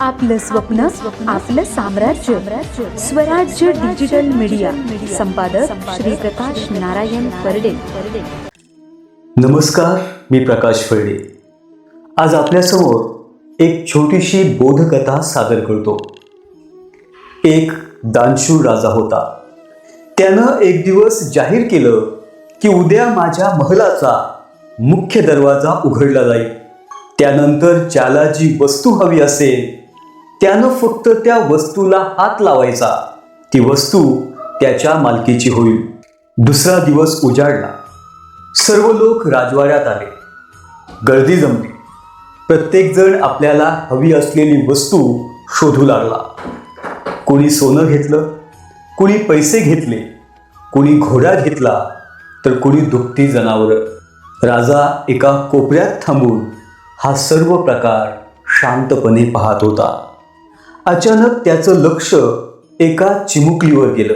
आपलं स्वप्न आपलं साम्राज्य. स्वराज्य डिजिटल मीडिया. संपादक श्री प्रकाश नारायण परडे. नमस्कार मी प्रकाश फळडे आज आपल्यासमोर एक छोटीशी बोधकथा सादर करतो. एक दानशूर राजा होता. त्यानं एक दिवस जाहीर केलं की उद्या माझ्या महलाचा मुख्य दरवाजा उघडला जाईल. त्यानंतर ज्याला जी वस्तू हवी असेल त्यानं फक्त त्या वस्तूला हात लावायचा. ती वस्तू त्याच्या मालकीची होईल. दुसरा दिवस उजाडला. सर्व लोक राजवाड्यात आले. गर्दी जमली. प्रत्येकजण आपल्याला हवी असलेली वस्तू शोधू लागला. कोणी सोनं घेतलं कोणी पैसे घेतले कोणी घोडा घेतला तर कोणी दुभती जनावरं. राजा एका कोपऱ्यात थांबून हा सर्व प्रकार शांतपणे पाहत होता. अचानक त्याचं लक्ष एका चिमुकलीवर गेलं.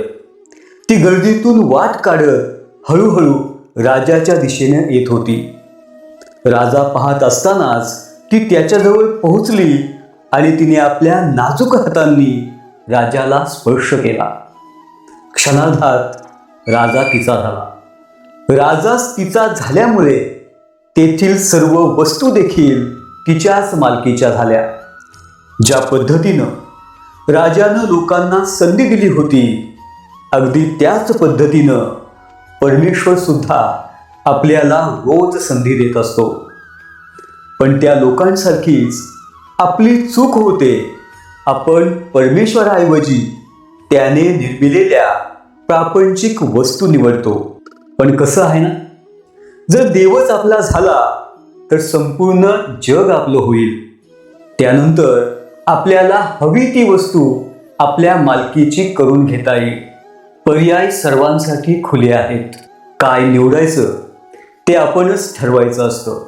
ती गर्दीतून वाट काढत हळूहळू राजाच्या दिशेने येत होती. राजा पाहत असतानाच ती त्याच्याजवळ पोहोचली आणि तिने आपल्या नाजूक हातांनी राजाला स्पर्श केला. क्षणार्धात राजा तिचा झाला. राजाच तिचा झाल्यामुळे तेथील सर्व वस्तू देखील तिच्याच मालकीच्या झाल्या. ज्या पद्धतीनं राजानं लोकांना संधी दिली होती अगदी त्याच पद्धतीनं परमेश्वर सुद्धा आपल्याला रोज संधी देत असतो. पण त्या लोकांसारखीच आपली चूक होते. आपण परमेश्वराऐवजी त्याने निर्मिलेल्या प्रापंचिक वस्तू निवडतो. पण कसं आहे ना? जर देवच आपला झाला तर संपूर्ण जग आपलं होईल. त्यानंतर आपल्याला हवी ती वस्तू आपल्या मालकीची करून घेता येईल. पर्याय सर्वांसाठी खुले आहेत. काय निवडायचं ते आपणच ठरवायचं असतं.